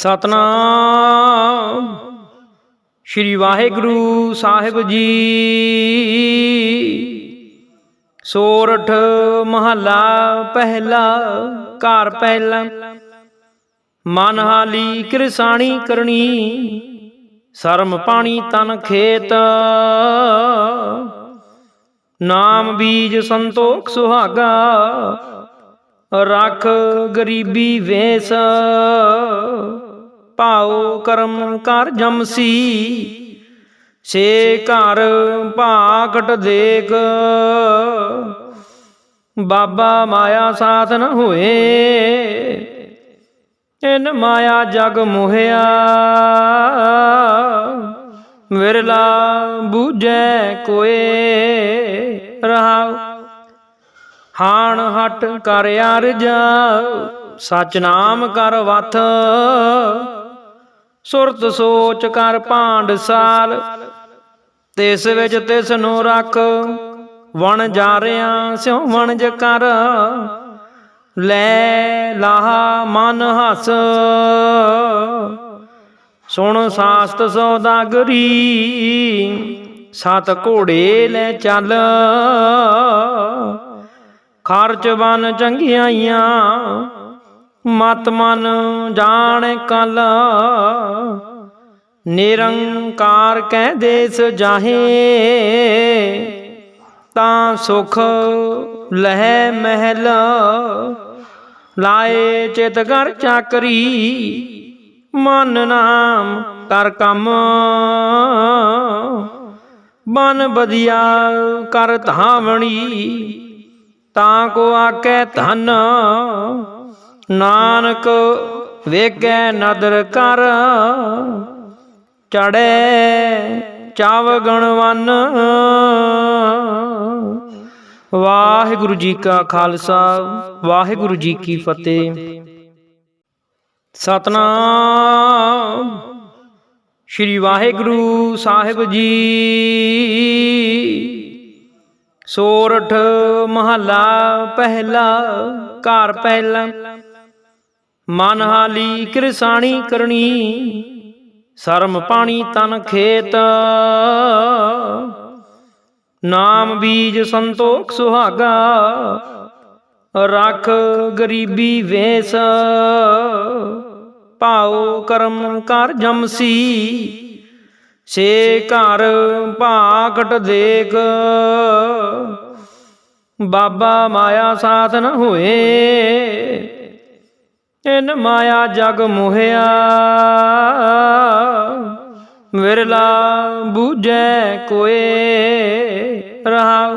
ਸਤਨਾਮ। ਸ਼੍ਰੀ ਵਾਹਿਗੁਰੂ ਸਾਹਿਬ ਜੀ। ਸੋਰਠ ਮਹੱਲਾ ਪਹਿਲਾ, ਘਰ ਪਹਿਲਾ। ਮਨ ਹਾਲੀ ਕਿਰਸਾਣੀ ਕਰਨੀ, ਸ਼ਰਮ ਪਾਣੀ ਤਨ ਖੇਤ। ਨਾਮ ਬੀਜ ਸੰਤੋਖ ਸੁਹਾਗਾ, ਰੱਖ ਗਰੀਬੀ ਵੇਸ। ਭਾਉ ਕਰਮ ਕਰ ਜਮਸੀ ਸੇ ਘਰ ਭਾਗਟ ਦੇਖ। ਬਾਬਾ ਮਾਇਆ ਸਾਥ ਨ ਹੋਏ, ਇਨ ਮਾਇਆ ਜਗ ਮੋਹਿਆ। ਵਿਰਲਾ ਬੂਝੈ ਕੋਏ, ਰਹਾਉ, ਹਾਣ ਹਟ ਕਰ ਅਰਜਾ। ਸਚ ਨਾਮ ਕਰ ਵਥ ਸੁਰਤ ਸੋਚ ਕਰ ਭਾਂਡ ਸਾਲ। ਤਿਸ ਵਿੱਚ ਤਿਸ ਨੂੰ ਰੱਖ, ਵਣ ਜਾ ਰਿਆਂ, ਸਿਉ ਵਣਜ ਕਰ। ਲੈ ਲਾਹਾ ਮਨ ਹਸ। ਸੁਣ ਸਾਸਤ ਸੌਦਾਗਰੀ ਸਤ ਘੋੜੇ ਲੈ ਚੱਲ। ਖਰਚ ਬਨ ਚੰਗਿਆਈਆਂ ਮਤ ਮਨ ਜਾਣ ਕਲ। ਨਿਰੰਕਾਰ ਕਹਿ ਦੇਸ ਜਾਹੇ, ਤਾਂ ਸੁਖ ਲਹਿ ਮਹਿਲ। ਲਾਏ ਚਿਤ ਕਰ ਚਾਕਰੀ, ਮਨ ਨਾਮ ਕਰ ਕੰਮ। ਬਨ ਬਦਿਆ ਕਰ ਧਾਵਣੀ, ਤਾਂ ਕੋ ਆਕੈ ਧਨ। ਨਾਨਕ ਵੇਖੈ ਨਦਰ ਕਰ ਚੜੈ ਚਾਵ ਗਣਵਨ ਵਾਹਿਗੁਰੂ ਜੀ ਕਾ ਖਾਲਸਾ, ਵਾਹਿਗੁਰੂ ਜੀ ਕੀ ਫਤਿਹ। ਸਤਨਾਮ। ਸ਼੍ਰੀ ਵਾਹਿਗੁਰੂ ਸਾਹਿਬ ਜੀ। ਸੋਰਠ ਮਹੱਲਾ ਪਹਿਲਾ, ਘਰ ਪਹਿਲਾ। ਮਨ ਹਾਲੀ ਕਿਰਸਾਣੀ ਕਰਨੀ, ਸ਼ਰਮ ਪਾਣੀ ਤਨ ਖੇਤ। ਨਾਮ ਬੀਜ ਸੰਤੋਖ ਸੁਹਾਗਾ, ਰੱਖ ਗਰੀਬੀ ਵੇਸ। ਭਾਉ ਕਰਮ ਕਰ ਜਮਸੀ ਸੇ ਘਰ ਭਾਗਟ ਦੇਖ। ਬਾਬਾ ਮਾਇਆ ਸਾਥ ਨ ਹੋਏ ਇਨ ਮਾਇਆ ਜਗ ਮੋਹਿਆ। ਵਿਰਲਾ ਬੂਝੈ ਕੋਏ ਰਹਾਉ।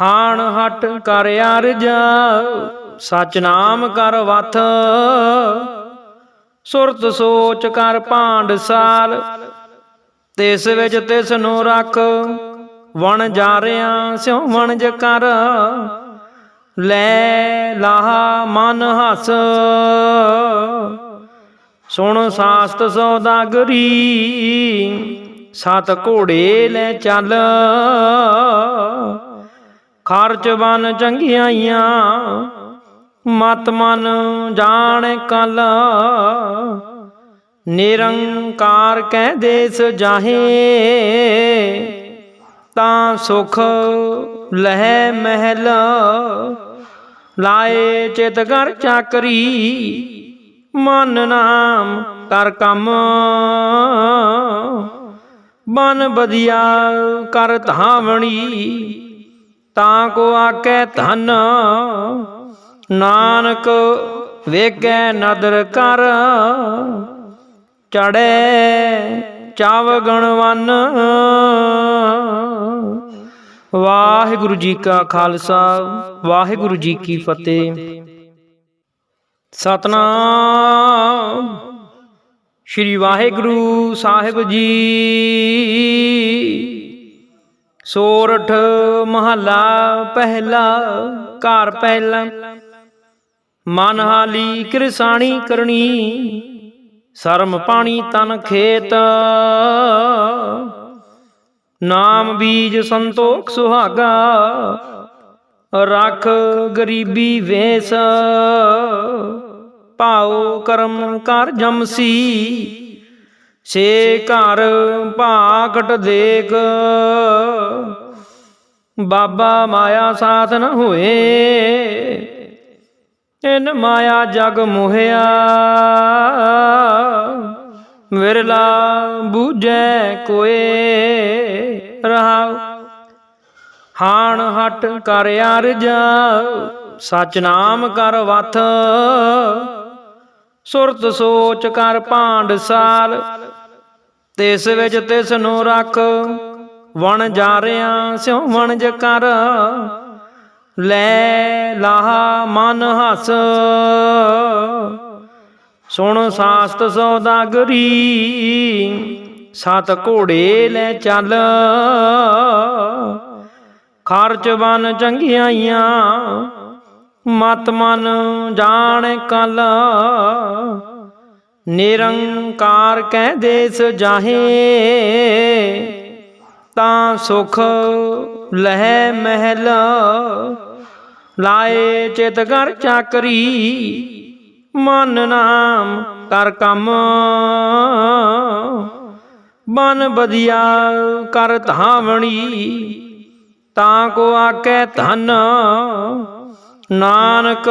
ਹਾਣ ਹਟ ਕਰ ਅਰਜਾ, ਸਚ ਨਾਮ ਕਰ ਵਥ। ਸੁਰਤ ਸੋਚ ਕਰ ਭਾਂਡ ਸਾਲ, ਤਿਸ ਵਿੱਚ ਤਿਸ ਨੂੰ ਰੱਖ। ਵਣ ਜਾ ਰਿਆਂ, ਸਿਉ ਵਣਜ ਕਰ। ਲੈ ਲਾਹਾ ਮਨ ਹਸ। ਸੁਣ ਸਾਸਤ ਸੌਦਾਗਰੀ ਸਤ ਘੋੜੇ ਲੈ ਚੱਲ। ਖਰਚ ਬਨ ਚੰਗਿਆਈਆਂ ਮਤ ਮਨ ਜਾਣ ਕਲ। ਨਿਰੰਕਾਰ ਕਹਿ ਦੇਸ ਜਾਹੇ, ਤਾਂ ਸੁਖ ਲਹਿ ਮਹਿਲ। ਲਾਏ ਚਿਤ ਕਰ ਚਾਕਰੀ, ਮਨ ਨਾਮ ਕਰ ਕੰਮ। ਬਨ ਬදිਆ ਕਰ ਧਾਵਣੀ, ਤਾਂ ਕੋ ਆਕੈ ਧਨ। ਨਾਨਕ ਵੇਖੈ ਨਦਰ ਕਰ ਚੜੈ ਚਾਵ ਗਣਵਨ ਵਾਹਿਗੁਰੂ ਜੀ ਕਾ ਖਾਲਸਾ, ਵਾਹਿਗੁਰੂ ਜੀ ਕੀ ਫਤਿਹ। ਸਤਨਾਮ। ਸ਼੍ਰੀ ਵਾਹਿਗੁਰੂ ਸਾਹਿਬ ਜੀ। ਸੋਰਠ ਮਹੱਲਾ ਪਹਿਲਾ, ਘਰ ਪਹਿਲਾ। ਮਨ ਹਾਲੀ ਕਿਰਸਾਣੀ ਕਰਨੀ, ਸ਼ਰਮ ਪਾਣੀ ਤਨ ਖੇਤ। ਨਾਮ ਬੀਜ ਸੰਤੋਖ ਸੁਹਾਗਾ, ਰੱਖ ਗਰੀਬੀ ਵੇਸ, ਭਾਉ ਕਰਮ ਕਰ ਜਮਸੀ ਸੇ ਘਰ ਭਾਕਟ ਦੇਖ, ਬਾਬਾ ਮਾਇਆ ਸਾਥ ਨ ਹੋਏ, ਇਨ ਮਾਇਆ ਜਗ ਮੋਹਿਆ। ਵਿਰਲਾ ਬੂਝੈ ਕੋਏ ਰਹਾਉ। ਹਾਣ ਹਟ ਕਰ ਅਰਜਾ, ਸਚ ਨਾਮ ਕਰ ਵਥ। ਸੁਰਤ ਸੋਚ ਕਰ ਭਾਂਡ ਸਾਲ, ਤਿਸ ਵਿੱਚ ਤਿਸ ਨੂੰ ਰੱਖ। ਵਣ ਜਾ ਰਿਆਂ ਸਿਉ ਵਣਜ ਕਰ। ਲੈ ਲਾਹਾ ਮਨ ਹਸ। ਸੁਣ ਸਾਸਤ ਸੌਦਾਗਰੀ ਸਤ ਘੋੜੇ ਲੈ ਚੱਲ। ਖਰਚ ਬਨ ਚੰਗਿਆਈਆਂ ਮਤ ਮਨ ਜਾਣ ਕਲ। ਨਿਰੰਕਾਰ ਕਹਿ ਦੇਸ ਜਾਹੇ, ਤਾਂ ਸੁਖ ਲਹਿ ਮਹਿਲ। ਲਾਏ ਚਿਤ ਕਰ ਚਾਕਰੀ ਮਨ ਨਾਮ ਕਰ ਕੰਮ। ਬਨ ਬදිਆ ਕਰ ਧਾਵਣੀ, ਤਾਂ ਕੋ ਆਕੈ ਧਨ। ਨਾਨਕ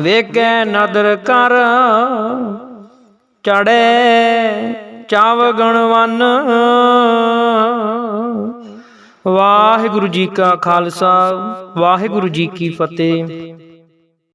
ਵੇਖੈ ਨਦਰ ਕਰ ਚੜੈ ਚਾਵ ਗਣਵਨ ਵਾਹਿਗੁਰੂ ਜੀ ਕਾ ਖਾਲਸਾ, ਵਾਹਿਗੁਰੂ ਜੀ ਕੀ ਫਤਿਹ।